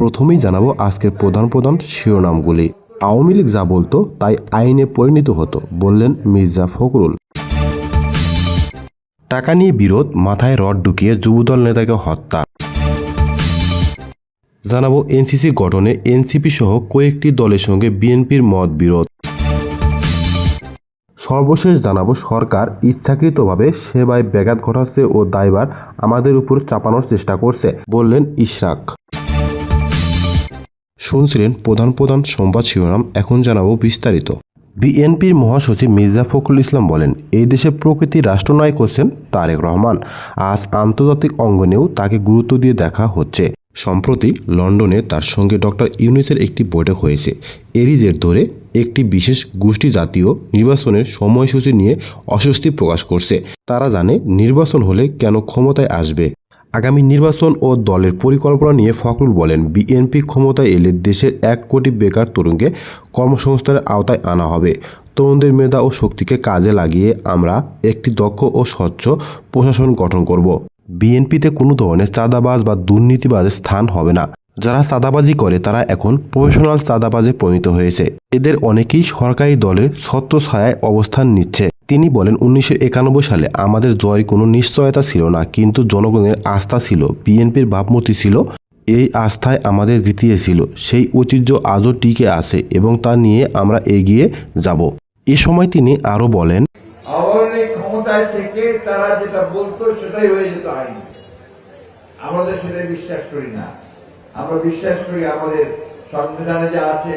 প্রথমেই জানাব আজকের প্রধান প্রধান শিরোনামগুলি। আওয়ামী লীগ যা বলতো, তাই আইনে পরিণত হতো, বললেন মির্জা ফখরুল। টাকা নিয়ে বিরোধ, মাথায় রড ঢুকিয়ে যুবদল নেতাকে হত্যা। জানাব এনসিসি গঠনে এনসিপি সহ কয়েকটি দলের সঙ্গে বিএনপির মত বিরোধ। সর্বশেষ জানাব সরকার ইচ্ছাকৃতভাবে সেবায় ব্যাঘাত ঘটাচ্ছে ও দায়বার আমাদের উপর চাপানোর চেষ্টা করছে, বললেন ইশরাক। শুনছিলেন প্রধান প্রধান সংবাদ শিরোনাম, এখন জানাব বিস্তারিত। বিএনপির মহাসচিব মির্জা ফখরুল ইসলাম বলেন, এই দেশে প্রকৃতি রাষ্ট্রনায়ক হচ্ছেন তারেক রহমান। আজ আন্তর্জাতিক অঙ্গনেও তাকে গুরুত্ব দিয়ে দেখা হচ্ছে। সম্প্রতি লন্ডনে তার সঙ্গে ডক্টর ইউনিসের একটি বৈঠক হয়েছে। এরই জের ধরে একটি বিশেষ গোষ্ঠী জাতীয় নির্বাচনের সময়সূচি নিয়ে অস্বস্তি প্রকাশ করছে। তারা জানে, নির্বাচন হলে কেন ক্ষমতায় আসবে। আগামী নির্বাচন ও দলের পরিকল্পনা নিয়ে ফখরুল বলেন, বিএনপি ক্ষমতায় এলে দেশের এক কোটি বেকার তরুণকে কর্মসংস্থানের আওতায় আনা হবে। তরুণদের মেধা ও শক্তিকে কাজে লাগিয়ে আমরা একটি দক্ষ ও স্বচ্ছ প্রশাসন গঠন করব। বিএনপিতে কোনো ধরনের চাঁদাবাজ বা দুর্নীতিবাজের স্থান হবে না। যারা চাঁদাবাজি করে, তারা এখন প্রফেশনাল চাঁদাবাজে পরিণত হয়েছে। এদের অনেকেই সরকারি দলের ছত্র ছায়ায় অবস্থান নিচ্ছে। তিনি বলেন, উনিশশো একানব্বই সালে আমাদের জয়ের কোনো নিশ্চয়তা ছিল না, কিন্তু জনগণের আস্থা ছিল, বিএনপির ভাবমূর্তি ছিল, এই আস্থায় আমাদের জিতিয়েছিল সেই ঐতিহ্য আজও টিকে আছে এবং তা নিয়ে আমরা এগিয়ে যাব। এ সময় তিনি আরও বলেন ক্ষমতায় থেকে তারা যেটা বলতো সেটাই হয়ে যেত আইন। আমাদের সেটা বিশ্বাস করি না। আমরা বিশ্বাস করি আমাদের সংবিধানে যা আছে,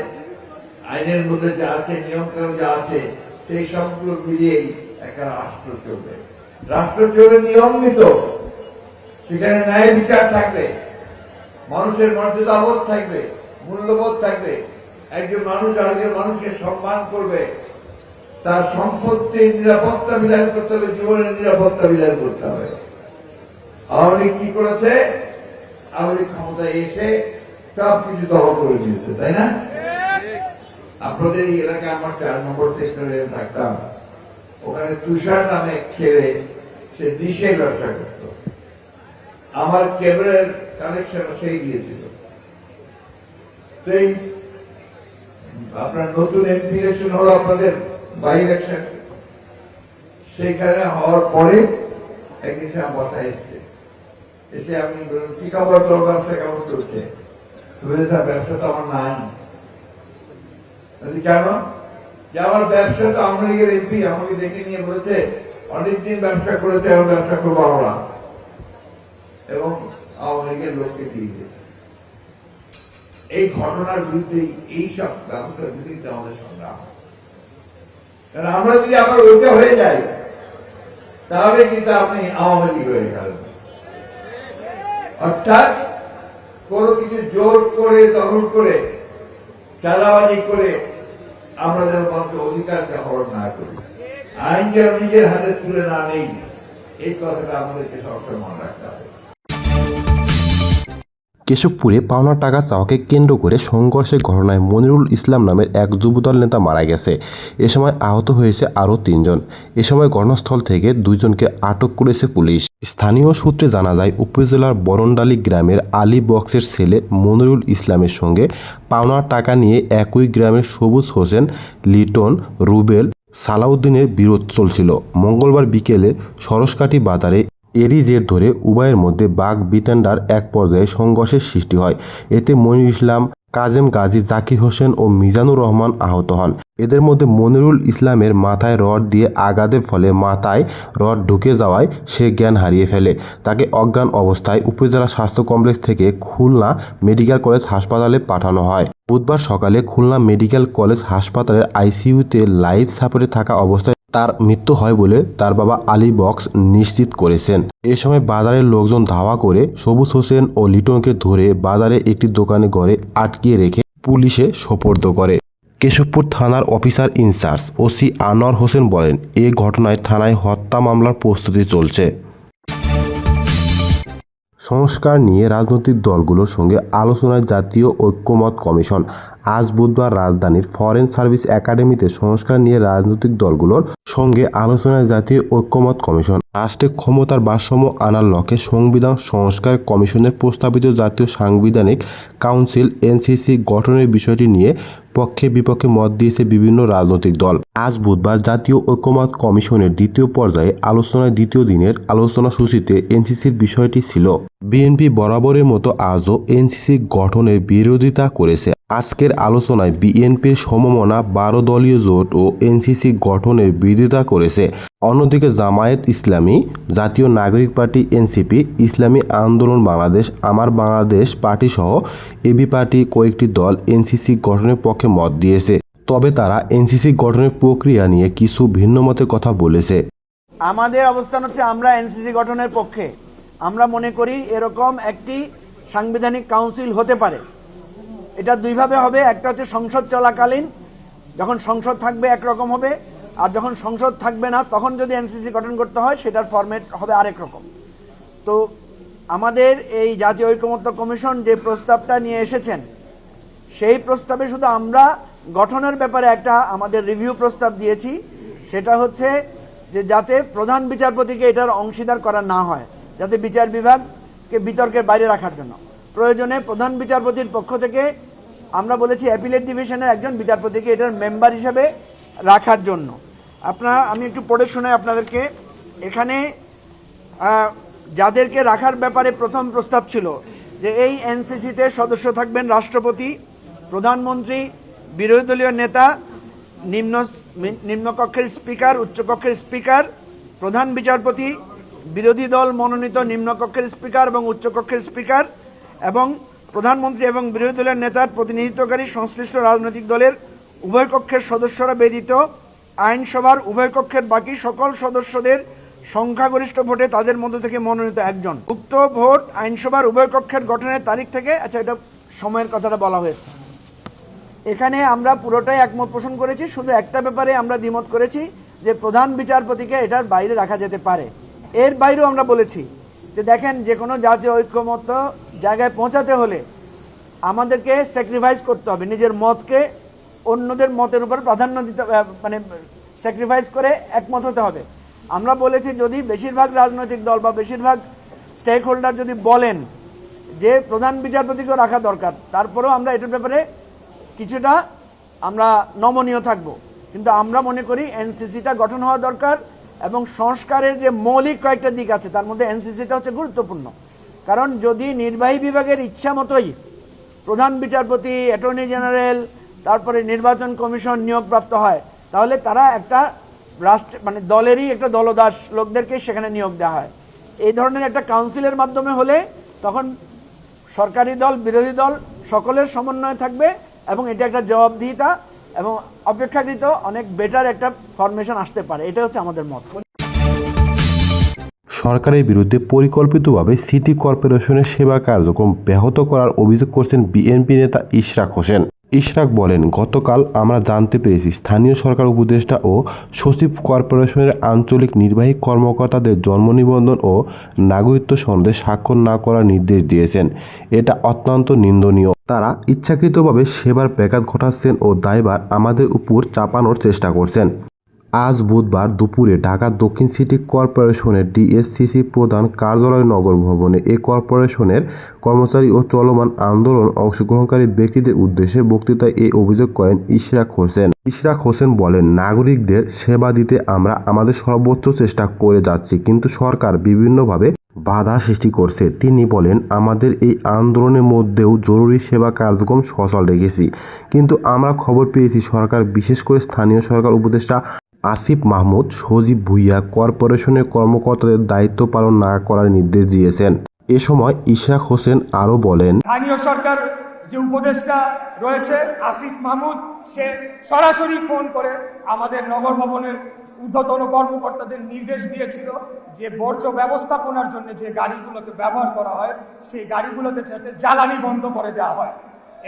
আইনের মধ্যে যা আছে, নিয়মকানুন যা আছে সেই সবগুলো মিলিয়েই একটা রাষ্ট্র চলবে। রাষ্ট্র চলবে নিয়মিত। সেখানে ন্যায় বিচার থাকবে। মানুষের মর্যাদা বোধ থাকবে, মূল্যবোধ থাকবে। একজন মানুষ আরেকজন মানুষকে সম্মান করবে। তার সম্পত্তির নিরাপত্তা বিধান করতে হবে, জীবনের নিরাপত্তা বিধান করতে হবে। আওয়ামী লীগ কি করেছে? আওয়ামী লীগ ক্ষমতায় এসে সব কিছু দখল করে দিয়েছে, তাই না? আপনাদের এই এলাকায় আমার চার নম্বর সেক্টরে থাকতাম ওখানে তুষার নামে ছেলে সে ডিশের ব্যবসা করত। আমার কেবলের কানেকশন সেই দিয়েছিল। তো আপনার নতুন এমপি ইলেকশন হলো আপনাদের বাই ইলেকশন সেইখানে হওয়ার পরে একদিন সে আমার বাসায় এসছে। এসে আমি কি খবর? তোর ব্যবসা কেমন চলছে? ব্যবসা তো আমার নাই। কেন যে আমার ব্যবসা তো আওয়ামী লীগের এমপি আমাকে দেখে নিয়ে বলেছে, অনেকদিন ব্যবসা করেছে, এখন ব্যবসা করব আমরা। এবং আওয়ামী লীগের লোককে দিয়ে এই ঘটনার বিরুদ্ধে এই সব ব্যবস্থার বিরুদ্ধে আমাদের সংগ্রাম। কারণ আমরা যদি আবার ওইটা হয়ে যাই, তাহলে কিন্তু আপনি আওয়ামী লীগ হয়ে গেলেন। অর্থাৎ কোনো কিছু জোর করে দখল করে চাঁদাবাজি করে আমরা যেন মানুষের অধিকারকে হরণ না করি। আইন যেন নিজের হাতে তুলে না নেই, এই কথাটা আমাদেরকে সবসময় মনে রাখতে হবে। কেশবপুরে পাওনা টাকা চাওয়াকে কেন্দ্র করে সংঘর্ষের ঘটনায় মনিরুল ইসলাম নামের এক যুবদল নেতা মারা গেছে। এ সময় আহত হয়েছে আরও তিনজন। এ সময় ঘটনাস্থল থেকে দুইজনকে আটক করেছে পুলিশ। স্থানীয় সূত্রে জানা যায়, উপজেলার বরণডালি গ্রামের আলী বক্সের ছেলে মনিরুল ইসলামের সঙ্গে পাওনা টাকা নিয়ে একই গ্রামের সবুজ হোসেন, লিটন, রুবেল, সালাউদ্দিনের বিরোধ চলছিল। মঙ্গলবার বিকেলে সরসকাঠি বাজারে এরই জের ধরে উভয়ের মধ্যে বাঘ, বিতেন্ডার এক পর্যায়ে সংঘর্ষের সৃষ্টি হয়। এতে মনির ইসলাম কাজেম গাজী জাকির হোসেন ও মিজানুর রহমান আহত হন। এদের মধ্যে মনিরুল ইসলামের মাথায় রড দিয়ে আঘাতের ফলে মাথায় রড ঢুকে যাওয়ায় সে জ্ঞান হারিয়ে ফেলে। তাকে অজ্ঞান অবস্থায় উপজেলা স্বাস্থ্য কমপ্লেক্স থেকে খুলনা মেডিকেল কলেজ হাসপাতালে পাঠানো হয়। বুধবার সকালে খুলনা মেডিকেল কলেজ হাসপাতালের আইসিইউতে লাইফ সাপোর্টে থাকা অবস্থায় তার মৃত্যু হয় বলে তার বাবা আলী বক্স নিশ্চিত করেছেন। এ সময় বাজারের লোকজন ধাওয়া করে সবুজ হোসেন ও লিটনকে ধরে বাজারে একটি দোকানে ঘরে আটকিয়ে রেখে পুলিশে সোপর্দ করে। কেশবপুর থানার officer in charge OC Anwar Hossain বলেন, এ ঘটনায় থানায় হত্যা মামলার প্রস্তুতি চলছে। সংস্কার নিয়ে রাজনৈতিক দলগুলোর সঙ্গে আলোচনায় জাতীয় ঐক্যমত কমিশন আজ বুধবার রাজধানীর ফরেন সার্ভিস একাডেমিতে সংস্কার নিয়ে রাজনৈতিক দলগুলোর সঙ্গে আলোচনায় জাতীয় ঐক্যমত কমিশন রাষ্ট্রে ক্ষমতার ভারসাম্য আনার লক্ষ্যে সংবিধান সংস্কার কমিশনের প্রস্তাবিত জাতীয় সাংবিধানিক কাউন্সিল এনসিসি গঠনের বিষয়টি নিয়ে পক্ষে বিপক্ষে মত দিয়েছে বিভিন্ন রাজনৈতিক দল। আজ বুধবার জাতীয় ঐক্যমত কমিশনের দ্বিতীয় পর্যায়ে আলোচনায় দ্বিতীয় দিনের আলোচনা সূচিতে এনসিসির বিষয়টি ছিল। বিএনপি বরাবরের মতো আজও এনসিসি গঠনের বিরোধিতা করেছে। আজকের আলোচনায় বিএনপির সমমনা, বারো দলীয় জোট ও এনসিসি গঠনের বিরোধিতা করেছে। অন্যদিকে জামায়াত ইসলামী, জাতীয় নাগরিক পার্টি এনসিপি, ইসলামী আন্দোলন বাংলাদেশ, আমার বাংলাদেশ পার্টি সহ এবি পার্টি কয়েকটি দল এনসিসি গঠনের পক্ষে মত দিয়েছে। তবে তারা এনসিসি গঠনের প্রক্রিয়া নিয়ে কিছু ভিন্ন মতের কথা বলেছে। আমাদের অবস্থান হচ্ছে আমরা এনসিসি গঠনের পক্ষে। আমরা মনে করি এরকম একটি সাংবিধানিক কাউন্সিল হতে পারে। এটা দুইভাবে হবে, একটা হচ্ছে সংসদ চলাকালীন, যখন সংসদ থাকবে একরকম হবে, আর যখন সংসদ থাকবে না, তখন যদি এনসিসি গঠন করতে হয়, সেটার ফরম্যাট হবে আরেক রকম। তো আমাদের এই জাতীয় ঐকমত্য কমিশন যে প্রস্তাবটা নিয়ে এসেছেন, সেই প্রস্তাবে শুধু আমরা গঠনের ব্যাপারে একটা আমাদের রিভিউ প্রস্তাব দিয়েছি, সেটা হচ্ছে যে যাতে প্রধান বিচারপতিকে এটার অংশীদার করা না হয়, যাতে বিচার বিভাগকে বিতর্কের বাইরে রাখার জন্য। প্রয়োজনে প্রধান বিচারপতির পক্ষ থেকে আমরা বলেছি অ্যাপিলেট ডিভিশনের একজন বিচারপতিকে এটার মেম্বার হিসেবে রাখার জন্য। আপনার, আমি একটু পড়ে শোনাই আপনাদেরকে, এখানে যাদেরকে রাখার ব্যাপারে প্রথম প্রস্তাব ছিল, যে এই এনসিসিতে সদস্য থাকবেন রাষ্ট্রপতি, প্রধানমন্ত্রী বিরোধী দলীয় নেতা, নিম্ন, নিম্নকক্ষের স্পিকার, উচ্চকক্ষের স্পিকার, প্রধান বিচারপতি, বিরোধী দল মনোনীত নিম্নকক্ষের স্পিকার এবং উচ্চকক্ষের স্পিকার এবং প্রধানমন্ত্রী এবং বিরোধী দলের নেতার প্রতিনিধিত্বকারী সংশ্লিষ্ট রাজনৈতিক দলের উভয় কক্ষের সদস্যরা ব্যতীত আইনসভার উভয় কক্ষের বাকি সকল সদস্যদের সংখ্যাগরিষ্ঠ ভোটে তাদের মধ্য থেকে মনোনীত একজন। উক্ত ভোট আইনসভার উভয় কক্ষের গঠনের তারিখ থেকে আচ্ছা এটা সময়ের কথাটা বলা হয়েছে। এখানে আমরা পুরোটাই একমত পোষণ করেছি, শুধু একটা ব্যাপারে আমরা দ্বিমত করেছি যে প্রধান বিচারপতিকে এটার বাইরে রাখা যেতে পারে। এর বাইরেও আমরা বলেছি যে দেখেন যে কোনো জাতীয় ঐক্যমত্য জায়গায় পৌঁছাতে হলে আমাদেরকে স্যাক্রিফাইস করতে হবে, নিজের মতকে অন্যদের মতের উপর প্রাধান্য দিতে মানে স্যাক্রিফাইস করে একমত হতে হবে। আমরা বলেছি যদি বেশিরভাগ রাজনৈতিক দল বা বেশিরভাগ স্টেক হোল্ডার যদি বলেন যে প্রধান বিচারপতিকেও রাখা দরকার, তারপরেও আমরা এটার ব্যাপারে কিছুটা আমরা নমনীয় থাকব। কিন্তু আমরা মনে করি এনসিসিটা গঠন হওয়া দরকার এবং সংস্কারের যে মৌলিক কয়েকটা দিক আছে, তার মধ্যে এনসিসিটা হচ্ছে গুরুত্বপূর্ণ। কারণ যদি নির্বাহী বিভাগের ইচ্ছা মতোই প্রধান বিচারপতি, অ্যাটর্নি জেনারেল, তারপরে নির্বাচন কমিশন নিয়োগপ্রাপ্ত হয়, তাহলে তারা একটা রাষ্ট্র মানে দলেরই একটা দলদাস লোকদেরকে সেখানে নিয়োগ দেওয়া হয়। এই ধরনের একটা কাউন্সিলের মাধ্যমে হলে তখন সরকারি দল, বিরোধী দল সকলের সমন্বয় থাকবে এবং এটা একটা জবাবদিহিতা এবং অপেক্ষাকৃত অনেক বেটার একটা ফরমেশন আসতে পারে। এটা হচ্ছে আমাদের মত। সরকারের বিরুদ্ধে পরিকল্পিতভাবে সিটি কর্পোরেশনের সেবা কার্যক্রম ব্যাহত করার অভিযোগ করছেন বিএনপি নেতা ইশরাক হোসেন। ইশরাক বলেন, গতকাল আমরা জানতে পেরেছি স্থানীয় সরকার উপদেষ্টা ও সচিব কর্পোরেশনের আঞ্চলিক নির্বাহী কর্মকর্তাদের জন্ম নিবন্ধন ও নাগরিকত্ব সনদে স্বাক্ষর না করার নির্দেশ দিয়েছেন। এটা অত্যন্ত নিন্দনীয়। তারা ইচ্ছাকৃতভাবে সেবার ব্যাঘাত ঘটাচ্ছেন ও দায়ভার আমাদের উপর চাপানোর চেষ্টা করছেন। আজ বুধবার দুপুরে ঢাকা দক্ষিণ সিটি কর্পোরেশনের ডিএসসিসি প্রধান কার্যালয় নগর ভবনে এ কর্পোরেশনের কর্মচারী ও চলমান আন্দোলন অংশগ্রহণকারী ব্যক্তিদের উদ্দেশ্যে বক্তৃতায় এই অভিযোগ করেন ইশরাক হোসেন। ইশরাক হোসেন বলেন, নাগরিকদের সেবা দিতে আমরা আমাদের সর্বোচ্চ চেষ্টা করে যাচ্ছি, কিন্তু সরকার বিভিন্নভাবে বাধা সৃষ্টি করছে। তিনি বলেন, আমাদের এই আন্দোলনের মধ্যেও জরুরি সেবা কার্যক্রম সচল রেখেছি। কিন্তু আমরা খবর পেয়েছি, সরকার, বিশেষ করে স্থানীয় সরকার উপদেষ্টা আসিফ মাহমুদ, সজীব ভুইয়া কর্পোরেশনের কর্মকর্তাদের দায়িত্ব পালন না করার নির্দেশ দিয়েছেন। এ সময় ইশরাক হোসেন আরও বলেন, স্থানীয় সরকার যে উপদেষ্টা রয়েছে আসিফ মাহমুদ, সে সরাসরি ফোন করে আমাদের নগর ভবনের ঊর্ধ্বতন কর্মকর্তাদের নির্দেশ দিয়েছিল যে বর্জ্য ব্যবস্থাপনার জন্য যে গাড়িগুলোকে ব্যবহার করা হয়, সেই গাড়িগুলোতে যাতে জ্বালানি বন্ধ করে দেওয়া হয়।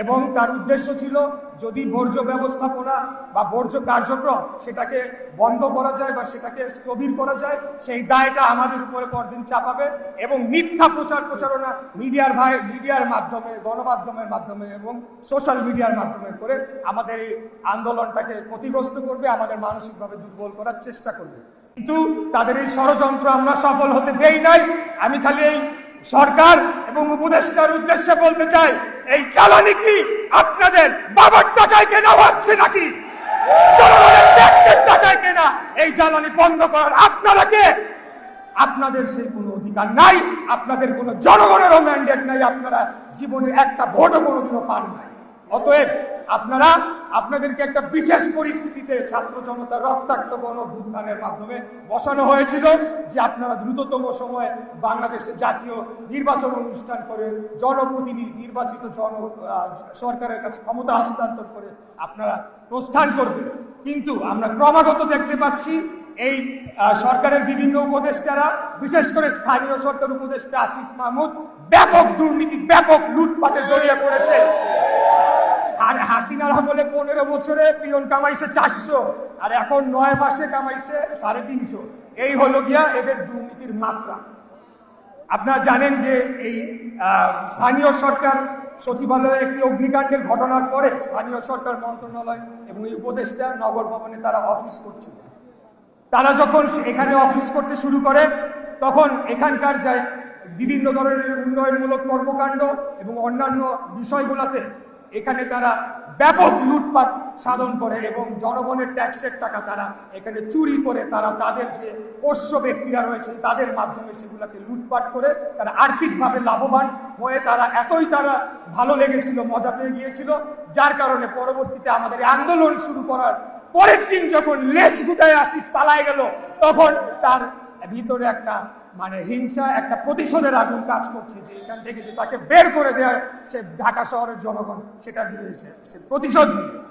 এবং তার উদ্দেশ্য ছিল যদি বর্জ্য ব্যবস্থাপনা বা বর্জ্য কার্যক্রম সেটাকে বন্ধ করা যায় বা সেটাকে স্থবির করা যায়, সেই দায়টা আমাদের উপরে পরদিন চাপাবে এবং মিথ্যা প্রচার প্রচারণা মিডিয়ার ভাই, মিডিয়ার মাধ্যমে, গণমাধ্যমের মাধ্যমে এবং সোশ্যাল মিডিয়ার মাধ্যমে করে আমাদের এই আন্দোলনটাকে ক্ষতিগ্রস্ত করবে, আমাদের মানসিকভাবে দুর্বল করার চেষ্টা করবে। কিন্তু তাদের এই ষড়যন্ত্র আমরা সফল হতে দেই নাই। আমি খালি এই সরকার এবং উপদেষ্টার উদ্দেশ্যে বলতে চাই এই জ্বালানি কি আপনাদের বাবার টাকায় কেনা হচ্ছে নাকি? জনগণের ট্যাক্সের টাকায় কেনা? এই জ্বালানি বন্ধ করার আপনারা কে? আপনাদের সেই কোনো অধিকার নাই, আপনাদের কোনো জনগণেরও ম্যান্ডেট নাই, আপনারা জীবনে একটা ভোটও কোনোদিনও পান নাই। অতএব আপনারা আপনাদেরকে একটা বিশেষ পরিস্থিতিতে ছাত্র জনতার রক্তাক্ত গণ অভ্যুত্থানের মাধ্যমে বসানো হয়েছিল যে আপনারা দ্রুততম সময়ে বাংলাদেশে জাতীয় নির্বাচন অনুষ্ঠান করে জনপ্রতিনিধি, নির্বাচিত জন সরকারের কাছে ক্ষমতা হস্তান্তর করে আপনারা প্রস্থান করবেন। কিন্তু আমরা ক্রমাগত দেখতে পাচ্ছি এই সরকারের বিভিন্ন উপদেষ্টারা, বিশেষ করে স্থানীয় সরকার উপদেষ্টা আসিফ মাহমুদ, ব্যাপক দুর্নীতি, ব্যাপক লুটপাটে জড়িয়ে পড়েছে। আর হাসিনার আমলে পনেরো বছরে পিয়ন কামাইছে চারশো, আর এখন নয় মাসে কামাইছে সাড়ে তিনশো। এই হলো গিয়া এদের দুর্নীতির মাত্রা। আপনারা জানেন যে এই স্থানীয় সরকার সচিবালয়ে একটি অগ্নিকাণ্ডের ঘটনার পরে স্থানীয় সরকার মন্ত্রণালয় এবং এই উপদেষ্টা নগর ভবনে তারা অফিস করছিল। তারা যখন এখানে অফিস করতে শুরু করে, তখন এখানকার যায় বিভিন্ন ধরনের উন্নয়নমূলক কর্মকাণ্ড এবং অন্যান্য বিষয়গুলোতে এখানে তারা ব্যাপক লুটপাট সাধন করে এবং জনগণের ট্যাক্সের টাকা তারা এখানে চুরি করে, তারা তাদের যে পোষ্য ব্যক্তিরা রয়েছে তাদের মাধ্যমে সেগুলোকে লুটপাট করে তারা আর্থিকভাবে লাভবান হয়ে তারা এতই তারা ভালো লেগেছিল, মজা পেয়ে গিয়েছিল। যার কারণে পরবর্তীতে আমাদের আন্দোলন শুরু করার পরের দিন যখন লেজ গুটায় আসিফ পালায় গেল, তখন তার ভিতরে একটা মানে হিংসা একটা প্রতিশোধের আগুন কাজ করছে যে এখান থেকে যে তাকে বের করে দেয় সে ঢাকা শহরের জনগণ, সেটার বিরুদ্ধে সে প্রতিশোধ নিবে।